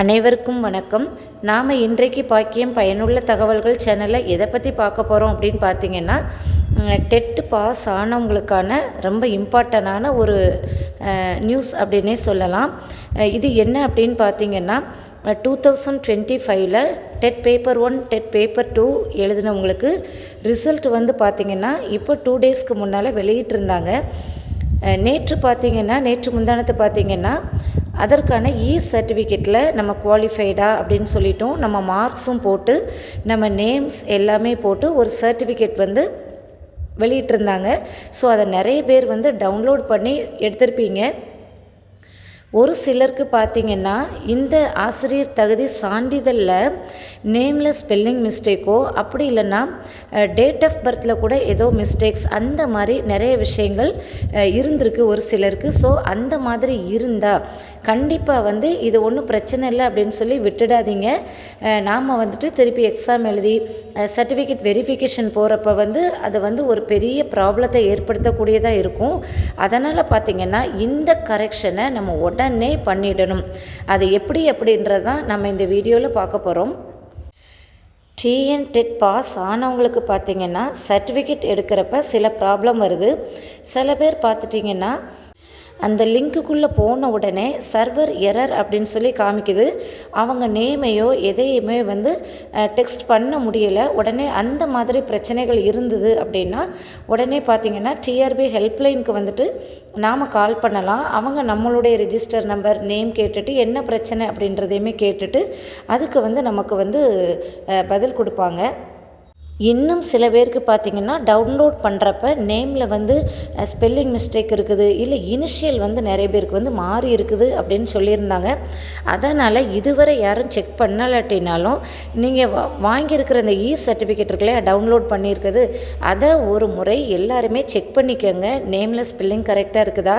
அனைவருக்கும் வணக்கம். நாம் இன்றைக்கு பாக்கியம் பயனுள்ள தகவல்கள் சேனலில் எதை பற்றி பார்க்க போகிறோம் அப்படின்னு பார்த்தீங்கன்னா டெட்டு பாஸ் ஆனவங்களுக்கான ரொம்ப இம்பார்ட்டண்டான ஒரு நியூஸ் அப்படின்னே சொல்லலாம். இது என்ன அப்படின்னு பார்த்தீங்கன்னா டூ தௌசண்ட் டுவெண்ட்டி ஃபைவ்ல TET paper one TET paper two எழுதினவங்களுக்கு result வந்து பார்த்திங்கன்னா இப்போ டூ டேஸ்க்கு முன்னால் வெளியிட்டிருந்தாங்க. நேற்று பார்த்தீங்கன்னா நேற்று முந்தானத்து பார்த்தீங்கன்னா அதற்கான இ சர்டிஃபிகேட்டில் நம்ம குவாலிஃபைடா அப்படின்னு சொல்லிட்டோம். நம்ம மார்க்ஸும் போட்டு நம்ம நேம்ஸ் எல்லாமே போட்டு ஒரு சர்டிஃபிகேட் வந்து வெளியிட்டிருந்தாங்க. ஸோ அதை நிறைய பேர் வந்து டவுன்லோட் பண்ணி எடுத்திருப்பீங்க. ஒரு சிலருக்கு பார்த்திங்கன்னா இந்த ஆசிரியர் தகுதி சான்றிதழில் நேமில் ஸ்பெல்லிங் மிஸ்டேக்கோ அப்படி இல்லைன்னா டேட் ஆஃப் பர்த்தில் கூட ஏதோ மிஸ்டேக்ஸ் அந்த மாதிரி நிறைய விஷயங்கள் இருந்திருக்கு ஒரு சிலருக்கு. ஸோ அந்த மாதிரி இருந்தால் கண்டிப்பாக வந்து இது ஒன்றும் பிரச்சனை இல்லை அப்படின்னு சொல்லி விட்டுடாதீங்க. நாம் வந்துட்டு திருப்பி எக்ஸாம் எழுதி சர்டிஃபிகேட் வெரிஃபிகேஷன் போகிறப்ப வந்து அது வந்து ஒரு பெரிய ப்ராப்ளத்தை ஏற்படுத்தக்கூடியதாக இருக்கும். அதனால் பார்த்திங்கன்னா இந்த கரெக்ஷனை நம்ம உடனே பண்ணிடணும். அது எப்படி அப்படின்றது தான் நம்ம இந்த வீடியோவில் பார்க்க போகிறோம் டிஎன் டெட் பாஸ் ஆனவங்களுக்கு பார்த்திங்கன்னா சர்டிஃபிகேட் எடுக்கிறப்ப சில ப்ராப்ளம் வருது. சில பேர் பார்த்துட்டிங்கன்னா அந்த லிங்க்குள்ளே போன உடனே சர்வர் எரர் அப்படின்னு சொல்லி காமிக்குது. அவங்க நேமையோ எதையுமே வந்து டெக்ஸ்ட் பண்ண முடியலை. உடனே அந்த மாதிரி பிரச்சனைகள் இருந்தது அப்படின்னா உடனே பார்த்திங்கன்னா டிஆர்பி ஹெல்ப்லைனுக்கு வந்துட்டு நாம் கால் பண்ணலாம். அவங்க நம்மளுடைய ரிஜிஸ்டர் நம்பர் நேம் கேட்டுட்டு என்ன பிரச்சனை அப்படின்றதையுமே கேட்டுட்டு அதுக்கு வந்து நமக்கு வந்து பதில் கொடுப்பாங்க. இன்னும் சில பேருக்கு பார்த்தீங்கன்னா டவுன்லோட் பண்ணுறப்ப நேமில் வந்து ஸ்பெல்லிங் மிஸ்டேக் இருக்குது இல்லை இனிஷியல் வந்து நிறைய பேருக்கு வந்து மாறி இருக்குது அப்படின்னு சொல்லியிருந்தாங்க. அதனால் இதுவரை யாரும் செக் பண்ணலாட்டினாலும் நீங்கள் வா வாங்கியிருக்கிற அந்த இ சர்டிஃபிகேட் இருக்குல்லையா டவுன்லோட் பண்ணியிருக்குது அதை ஒரு முறை எல்லாருமே செக் பண்ணிக்கோங்க. நேமில் ஸ்பெல்லிங் கரெக்டாக இருக்குதா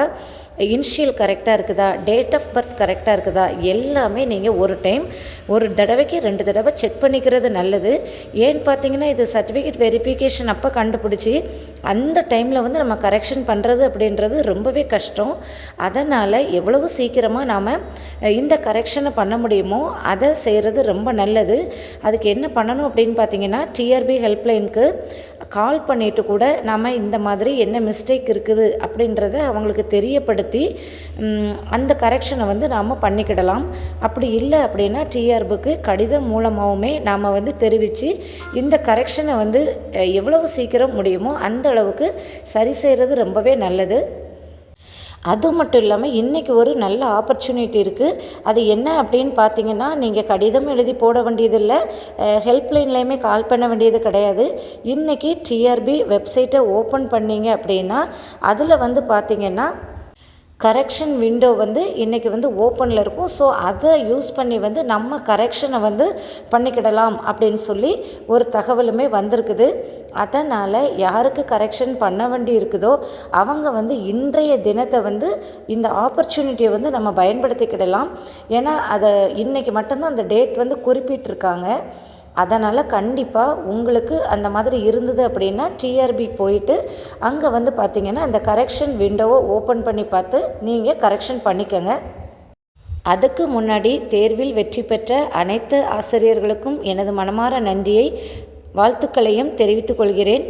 இனிஷியல் கரெக்டாக இருக்குதா டேட் ஆஃப் பர்த் கரெக்டாக இருக்குதா எல்லாமே நீங்கள் ஒரு டைம் ஒரு தடவைக்கு ரெண்டு தடவை செக் பண்ணிக்கிறது நல்லது. ஏன்னு பார்த்தீங்கன்னா இது சர்டிஃபிகேட் வெரிஃபிகேஷன் அப்போ கண்டுபிடிச்சி அந்த டைமில் வந்து நம்ம கரெக்ஷன் பண்ணுறது அப்படின்றது ரொம்பவே கஷ்டம். அதனால் எவ்வளவு சீக்கிரமாக நாம் இந்த கரெக்ஷனை பண்ண முடியுமோ அதை செய்கிறது ரொம்ப நல்லது. அதுக்கு என்ன பண்ணணும் அப்படின்னு பார்த்தீங்கன்னா டிஆர்பி ஹெல்ப்லைனுக்கு கால் பண்ணிவிட்டு கூட நாம் இந்த மாதிரி என்ன மிஸ்டேக் இருக்குது அப்படின்றத அவங்களுக்கு தெரியப்படுத்தி அந்த கரெக்ஷனை வந்து நாம் பண்ணிக்கிடலாம். அப்படி இல்லை அப்படின்னா டிஆர்புக்கு கடிதம் மூலமாகவுமே நாம் வந்து தெரிவித்து இந்த கரெக்ஷன் வந்து எவ்வளவு சீக்கிரம் முடியுமோ அந்த அளவுக்கு சரி செய்கிறது ரொம்பவே நல்லது. அது மட்டும் இல்லாமல் இன்றைக்கி ஒரு நல்ல ஆப்பர்ச்சுனிட்டி இருக்குது அது என்ன அப்படின்னு பார்த்தீங்கன்னா நீங்கள் கடிதம் எழுதி போட வேண்டியதில்லை. ஹெல்ப்லைன்லேயுமே கால் பண்ண வேண்டியது கிடையாது. இன்றைக்கி டிஆர்பி வெப்சைட்டை ஓப்பன் பண்ணீங்க அப்படின்னா அதில் வந்து பார்த்திங்கன்னா கரெக்ஷன் விண்டோ வந்து இன்றைக்கி வந்து ஓப்பனில் இருக்கும். ஸோ அதை யூஸ் பண்ணி வந்து நம்ம கரெக்ஷனை வந்து பண்ணிக்கிடலாம் அப்படின்னு சொல்லி ஒரு தகவலுமே வந்திருக்குது. அதனால் யாருக்கு கரெக்ஷன் பண்ண வேண்டி இருக்குதோ அவங்க வந்து இன்றைய தினத்தை வந்து இந்த ஆப்பர்ச்சுனிட்டியை வந்து நம்ம பயன்படுத்திக்கிடலாம். ஏன்னா அதை இன்றைக்கி மட்டும்தான் அந்த டேட் வந்து குறிப்பிட்டிருக்காங்க. அதனால் கண்டிப்பாக உங்களுக்கு அந்த மாதிரி இருந்தது அப்படின்னா டிஆர்பி போயிட்டு அங்கே வந்து பார்த்திங்கன்னா அந்த கரெக்ஷன் விண்டோவை ஓப்பன் பண்ணி பார்த்து நீங்கள் கரெக்ஷன் பண்ணிக்கோங்க. அதுக்கு முன்னாடி தேர்வில் வெற்றி பெற்ற அனைத்து ஆசிரியர்களுக்கும் எனது மனமார நன்றியை வாழ்த்துக்களையும் தெரிவித்துக் கொள்கிறேன்.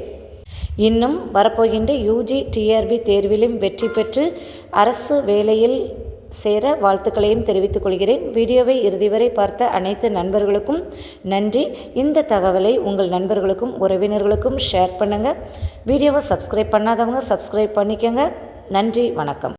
இன்னும் வரப்போகின்ற யூஜி டிஆர்பி தேர்விலும் வெற்றி பெற்று அரசு வேலையில் சேர வாழ்த்துக்களையும் தெரிவித்துக் கொள்கிறேன். வீடியோவை இறுதி வரை பார்த்த அனைத்து நண்பர்களுக்கும் நன்றி. இந்த தகவலை உங்கள் நண்பர்களுக்கும் உறவினர்களுக்கும் ஷேர் பண்ணுங்கள் வீடியோவை சப்ஸ்கிரைப் பண்ணாதவங்க சப்ஸ்கிரைப் பண்ணிக்கோங்க. நன்றி வணக்கம்.